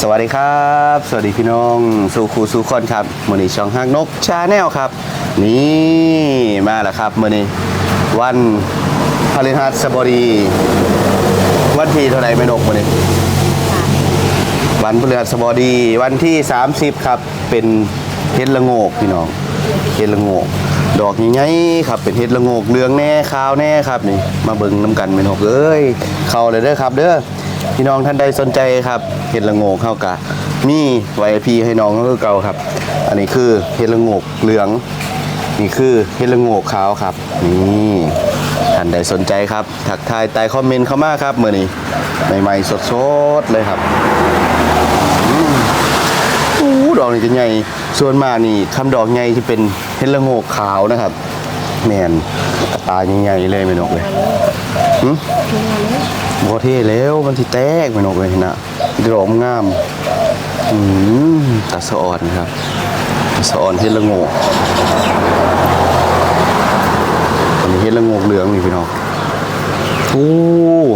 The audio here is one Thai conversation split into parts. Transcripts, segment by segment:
สวัสดีครับ สวัสดีพี่น้องสู่ครูสู่คนครับมือนี้ช่องห้างนกชาแนลครับ นี่มาแล้วครับมือนี้วันพฤหัสบดีวันที่เท่าไหร่ไม่นกมือนี้วันพฤหัสบดีวันที่ 30 ครับ เป็นเฮ็ดละโงกพี่น้องเฮ็ดละโงก ดอกใหญ่ๆครับเป็นเฮ็ดละโงกเหลืองแน่ขาวแน่ครับนี่มาเบิ่งน้ำกันไม่นกเอ้ยเข้าเลยเด้อครับ เด้อ พี่น้องท่านใดสนใจครับเฮ็ดละโงกเข้ากะมีไวพีให้น้องก็คือเก่าครับ อันนี้คือเฮ็ดละโงกเหลือง นี่คือเฮ็ดละโงกขาวครับนี่ท่านใดสนใจครับทักทายใต้คอมเมนต์เข้ามาครับเมื้อนี้ใหม่ๆสดๆเลยครับอู้ดอกนี่จะใหญ่ส่วนมานี่คำดอกใหญ่ที่เป็นเฮดละโงกขาวนะครับแมนตาใหญ่ๆเลยไม่นกเลยหึ บ่เท่แล้วมันที่แตกไม่นกเลยนะดอกงามอืมตาสะอ่อนครับตาสะอ่อนเฮดละโงกอันนี้เฮดละโงกเหลืองนี่พี่น้องโอ้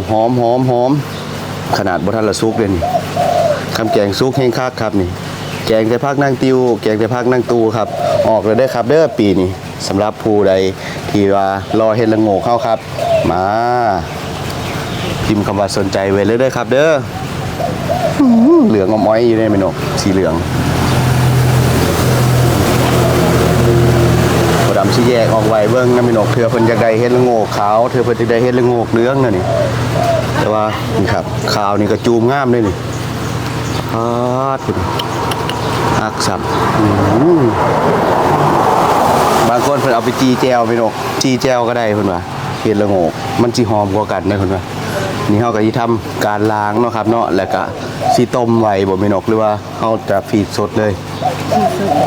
หอมหอมหอมขนาดบ่ทันละซุกเลยนี่คำแกงซุกแห้งคักครับนี่ แกงแต่พักนั่งติว แกงแต่พักนั่งตูครับ ออกเลยได้ครับเด้อปีนี้สำหรับผู้ใดที่ว่ารอเห็ดละโงกเข้าครับ มา พิมพ์คำว่าสนใจไว้เลยเด้อครับ เด้ออื้อหือเหลืองอมอ้อยอยู่ในเมนูสีเหลืองบดำสีแยกออกไว้เบิ้งน้ำเมนูเถื่อเพิ่นจะได้เห็ดละโงกขาวเถื่อเพิ่นจะได้เห็ดละโงกเหลืองน่ะนี่แต่ว่านี่ครับขาวนี่ก็จูมงามเลยนี่ฮาดพุ่นอักสับอื้อหือบางคนเพิ่นเอาไปจีแจวไปนกจีแจวก็ได้เพิ่นว่าเฮ็ดละโงกมันสิหอมกว่ากันนะเพิ่นว่า นี่เฮาก็สิทำการล้างเนาะครับเนาะแล้วก็สิต้มไว้บ่แม่นกหรือว่าเฮาจะฟีดสดเลย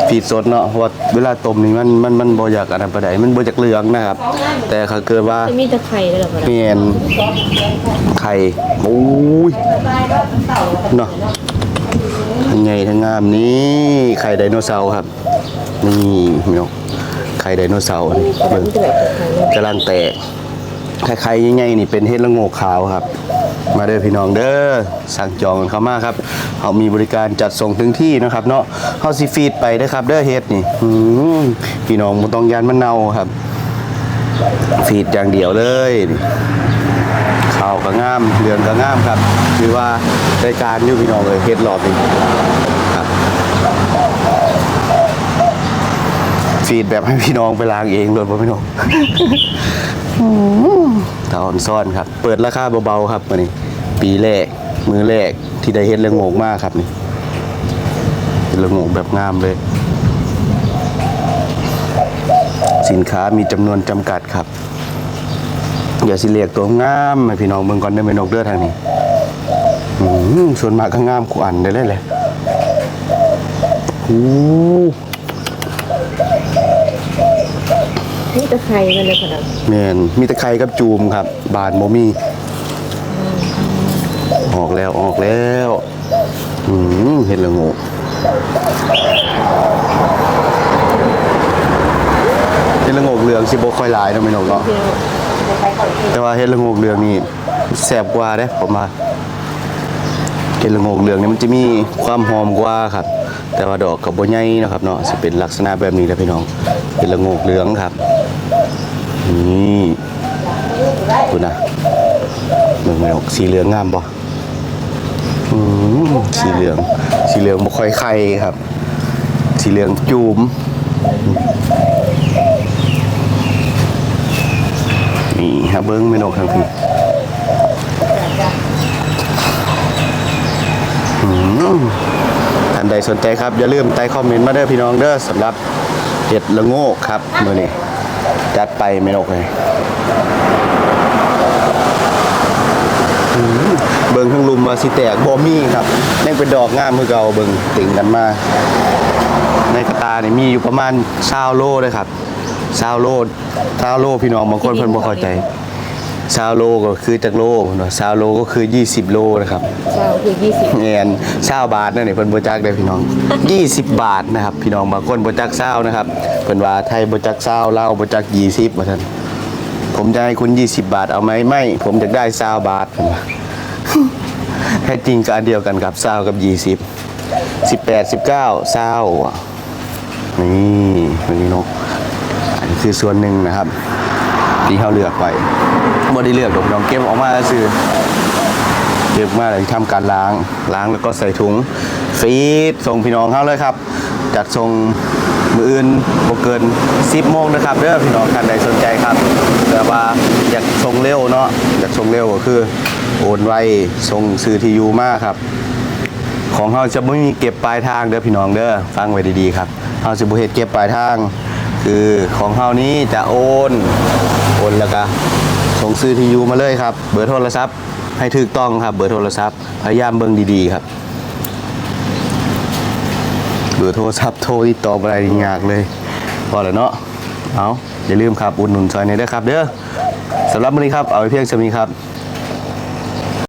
ฟีดสดเนาะเพราะว่าเวลาต้มนี่มันมันมันบ่อยากอันนั้นปานใดมันบ่อยากเหลืองนะครับ แต่ถ้าเกิดว่าจะมีตะไคร้ด้วยเหรอคะเปลี่ยนไข่โอ้ยเนาะทั้งไงทั้งงามนี่ไข่ไดโนเสาร์ครับ นี่พี่น้องไข่ไดโนเสาร์อันนี้เบิ่งกำลังแตก ถ้าไข่ใหญ่ๆนี่เป็นเห็ดละโงกขาวครับ มาเด้อพี่น้องเด้อสั่งจองกันเข้ามาครับเขามีบริการจัดส่งถึงที่นะครับ เนาะเฮาสิฟีดไปเด้อครับ เด้อเฮ็ดนี่พี่น้องบ่ต้องยานมันเนาครับ ฟีดอย่างเดียวเลยขาวก็งามเหลืองก็งามครับ คือว่ารายการอยู่พี่น้องเลยเฮ็ดรอบนี้ครับ ฟีดแบบให้พี่น้องไปล้างเองโดยบ่พี่น้องตาอ่อนซ่อนครับ เปิดราคาเบาๆครับวันนี้ ปีแรก มือแรกที่ได้เฮ็ดเรื่องโงกมากครับนี่เป็นเรื่องโงกแบบงามเลย สินค้ามีจำนวนจำกัดครับอย่าสิเรียกตัวงามให้พี่น้องเบิ่งก่อนได้ไหมนกเลือทางนี้อืมส่วนมากก็งามกูอันได้เลยแหละโอ้ นี่ตะไคร้กันเลยค่ะนะแมนมีแตะไคร้กับจูมครับ บานโมมีออกแล้วออกแล้วอืมเห็นและโงูเห็นและโงกเหลืองสิบ่ค่อยหลายเนาะไม่นกเนาะเดียวแต่ว่าเห็ดละโงกเหลืองนี่แซ่บกว่าเด้ผมว่าเห็ดละโงกเหลืองนี่มันจะมีความหอมกว่าครับ แต่ว่าดอกกับบ่ใหญ่นะครับเนาะจะเป็นลักษณะแบบนี้แหละพี่น้องเห็ดละงกเหลืองครับนี่ดูนะเมืองไม่ออกสีเหลืองงามบ่อืมสีเหลือง สีเหลืองบ่ค่อยไข่ครับ สีเหลืองจูมนี่ฮะเบิ้งไม่นกทางพี่ สนใจครับ อย่าลืมใต้คอมเมนต์มาเด้อพี่น้องเด้อสำหรับเห็ดละโงกครับมือนี้จัดไปไม่นกเลยอืมเบิ้งทั้งลุมมาสิแตกบอมี่ครับนี่เป็นดอกงามมือเก่าเบิ้งติ่งกันมา ในกระตาเนี่ยมีอยู่ประมาณซาวโลเลยครับซาวโลซาวโลพี่น้องบางคนเพิ่นบ่เข้าใจ ซาวโลก็คือจักโลเนาะซาวโลก็คือ 20 โลนะครับเช้าคือยี่สิบเงินซาวบาทนั่นนี่เพิ่นบ่จักได้พี่น้อง 20 บาทนะครับ พี่น้องบางคนบ่จักซาวนะครับเพิ่นว่าไทยบ่จักซาวลาวบ่จัก20ว่าซั่นผมจะให้คุณ 20 บาทเอาไหมไม่ ผมอยากได้ซาวบาทเพิ่นว่า แท้จริงก็อันเดียวกันครับเศร้ากับยี่สิบสิบแปดสิบเก้าเศร้านี่วันนี้นกอันนี้คือส่วนหนึ่งนะครับ ที่เขาเลือกไปบ่ได้เลือกดอกน้องเก็บออกมาคือเก็บมาเลยทำการล้างล้างแล้วก็ใส่ถุงฟีดส่งพี่น้องเขาเลยครับ จัดส่งมืออื่นบ่เกิน10โมงนะครับเด้อพี่น้องท่านใดสนใจครับแต่ว่าอยากส่งเร็วเนาะอยากส่งเร็วก็คือ โอนไวส่งซื้อทียูมากครับ ของเราจะไม่มีเก็บปลายทางเด้อพี่น้องเด้อฟังไว้ดีๆครับเราจะบุเฮ็ดเก็บปลายทาง คือของเรานี้จะโอนโอนแล้วก็ส่งซื้อที่อยู่มาเลยครับ เบอร์โทรศัพท์ให้ถูกต้องครับ เบอร์โทรศัพท์พยายามเบิ่งดีๆครับ เบอร์โทรศัพท์โทรติดต่ออะไรยากเลยพอแล้วเนาะเอาอย่าลืมครับอุดหนุนซอยนี้ด้วยครับ เด้อสำหรับวันนี้ครับเอาไปเพียงสมีครับ